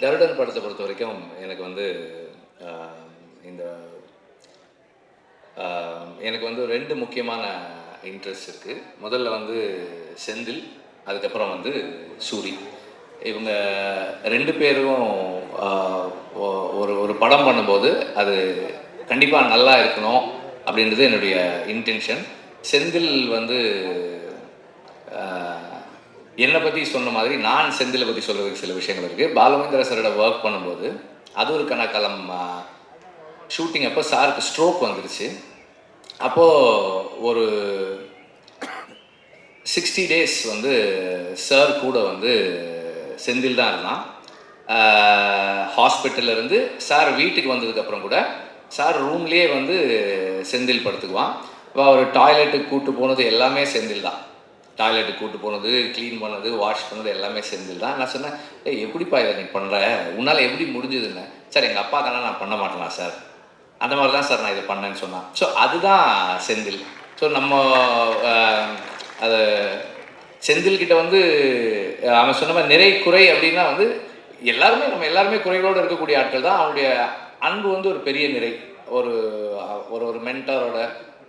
கருடன் படத்தை பொறுத்த வரைக்கும் எனக்கு வந்து இந்த எனக்கு வந்து ரெண்டு முக்கியமான இன்ட்ரெஸ்ட் இருக்குது முதல்ல வந்து செந்தில் அதுக்கப்புறம் வந்து சூரி. இவங்க ரெண்டு பேரும் ஒ- ஒரு ஒரு படம் பண்ணும்போது அது கண்டிப்பாக நல்லா இருக்கணும் அப்படின்றது என்னுடைய இன்டென்ஷன் செந்தில் வந்து என்னை பற்றி சொன்ன மாதிரி நான் செந்திலை பற்றி சொல்கிறதுக்கு சில விஷயங்கள் இருக்குது பாலமேந்திர சாரோட ஒர்க் பண்ணும்போது அது ஒரு கணக்காலம் ஷூட்டிங் அப்போ சாருக்கு ஸ்ட்ரோக் வந்துருச்சு. அப்போது ஒரு சிக்ஸ்டி டேஸ் வந்து சார் கூட வந்து செந்தில் தான் இருந்தான். ஹாஸ்பிட்டல்லேருந்து சார் வீட்டுக்கு வந்ததுக்கப்புறம் கூட சார் ரூம்லேயே வந்து செந்தில் படுத்துக்குவான். இப்போ அவர் டாய்லெட்டுக்கு கூப்பிட்டு போனது எல்லாமே செந்தில் தான். டாய்லெட்டுக்கு கூட்டு போனது க்ளீன் பண்ணது வாஷ் பண்ணது எல்லாமே செந்தில் தான் நான் சொன்னேன் ஏய் எப்படிப்பா இதை நீ பண்ணுற உன்னால் எப்படி முடிஞ்சதுன்னு? சார் எங்கள் அப்பா தானே நான் பண்ண மாட்டேனா சார். அந்த மாதிரி தான் சார் நான் இதை பண்ணேன்னு சொன்னான். ஸோ அதுதான் செந்தில். ஸோ நம்ம அதை அது செந்தில்கிட்ட வந்து அவன் சொன்ன மாதிரி நிறை குறை அப்படின்னா வந்து எல்லாருமே நம்ம எல்லாருமே குறைகளோடு இருக்கக்கூடிய ஆட்கள் தான். அவனுடைய அன்பு வந்து ஒரு பெரிய நிறை. ஒரு ஒரு ஒரு மென்டரோட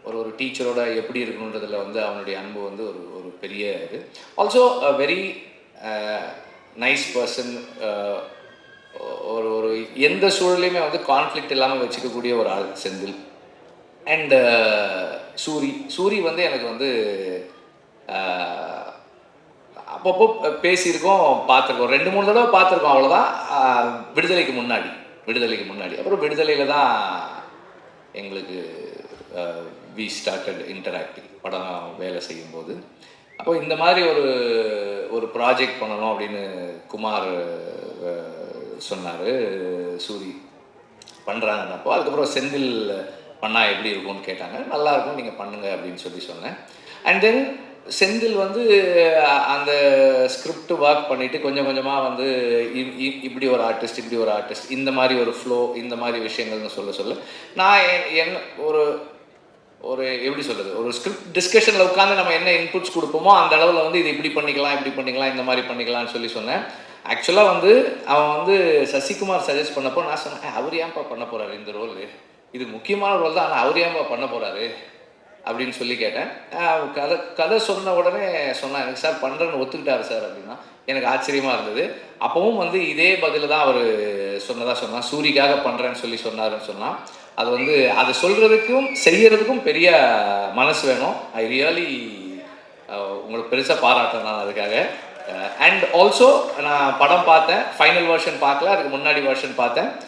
ஒரு ஒரு டீச்சரோட எப்படி இருக்கணுன்றதில் வந்து அவனுடைய அன்பு வந்து ஒரு பெரிய இது. ஆல்சோ வெரி நைஸ் பர்சன் ஒரு ஒரு எந்த சூழலையுமே வந்து கான்ஃப்ளிக்ட் இல்லாமல் வச்சுக்கக்கூடிய ஒரு ஆள் செந்தில். அண்டு uh, சூரி சூரி வந்து எனக்கு வந்து uh, அப்பப்போ பேசியிருக்கோம் பார்த்துருக்கோம். ரெண்டு மூணு தடவை பார்த்துருக்கோம் அவ்வளோதான் uh, விடுதலைக்கு முன்னாடி விடுதலைக்கு முன்னாடி. அப்புறம் விடுதலையில் தான் எங்களுக்கு வி ஸ்டார்டட் இன்டராக்டிங் படம் வேலை செய்யும்போது. அப்போ இந்த மாதிரி ஒரு ஒரு ப்ராஜெக்ட் பண்ணணும் அப்படின்னு குமார் சொன்னார் சூரி. பண்ணுறாங்கன்னப்போ அதுக்கப்புறம் செந்தில் பண்ணால் எப்படி இருக்கும்னு கேட்டாங்க. நல்லா இருக்கும் நீங்கள் பண்ணுங்க அப்படின்னு சொல்லி சொன்னேன். அண்ட் தென் செந்தில் வந்து அந்த ஸ்கிரிப்ட் ஒர்க் பண்ணிவிட்டு கொஞ்சம் கொஞ்சமாக வந்து இ- இப்படி ஒரு ஆர்டிஸ்ட் இப்படி ஒரு ஆர்டிஸ்ட் இந்த மாதிரி ஒரு ஃப்ளோ இந்த மாதிரி விஷயங்கள்னு சொல்ல சொல்ல நான் என்- என் ஒரு ஒரு எப்படி சொல்கிறது ஒரு ஸ்கிரிப்ட் டிஸ்கஷனில் உட்காந்து நம்ம என்ன இன்புட்ஸ் கொடுப்போமோ அந்த அளவில் வந்து இது இப்படி பண்ணிக்கலாம் இப்படி பண்ணிக்கலாம் இந்த மாதிரி பண்ணிக்கலாம்னு சொல்லி சொன்னேன். ஆக்சுவலாக வந்து அவன் வந்து சசிகுமார் சஜஸ்ட் பண்ணப்போ நான் சொன்னேன் அவர் ஏன்ப்பா பண்ண போகிறாரு இந்த ரோல் இது முக்கியமான ரோல் தான் ஆனால் அவர் ஏன்ப்பா பண்ண போகிறாரு அப்படின்னு சொல்லி கேட்டேன். கதை கதை சொன்ன உடனே சொன்னான் எனக்கு சார் பண்ணுறேன்னு ஒத்துக்கிட்டாரு சார் அப்படின்னா எனக்கு ஆச்சரியமாக இருந்தது. அப்பவும் வந்து இதே பதில் தான் அவர் சொன்னதாக சொன்னான் சூரிக்காக பண்ணுறேன்னு சொல்லி சொன்னாருன்னு சொன்னான் அது வந்து அதை சொல்கிறதுக்கும் செய்கிறதுக்கும் பெரிய மனசு வேணும். ஐ ரியலி உங்களுக்கு பெருசாக பாராட்டுறேன் நான் அதுக்காக அண்ட் ஆல்சோ நான் படம் பார்த்தேன். ஃபைனல் வெர்ஷன் பார்க்கல. அதுக்கு முன்னாடி வெர்ஷன் பார்த்தேன்.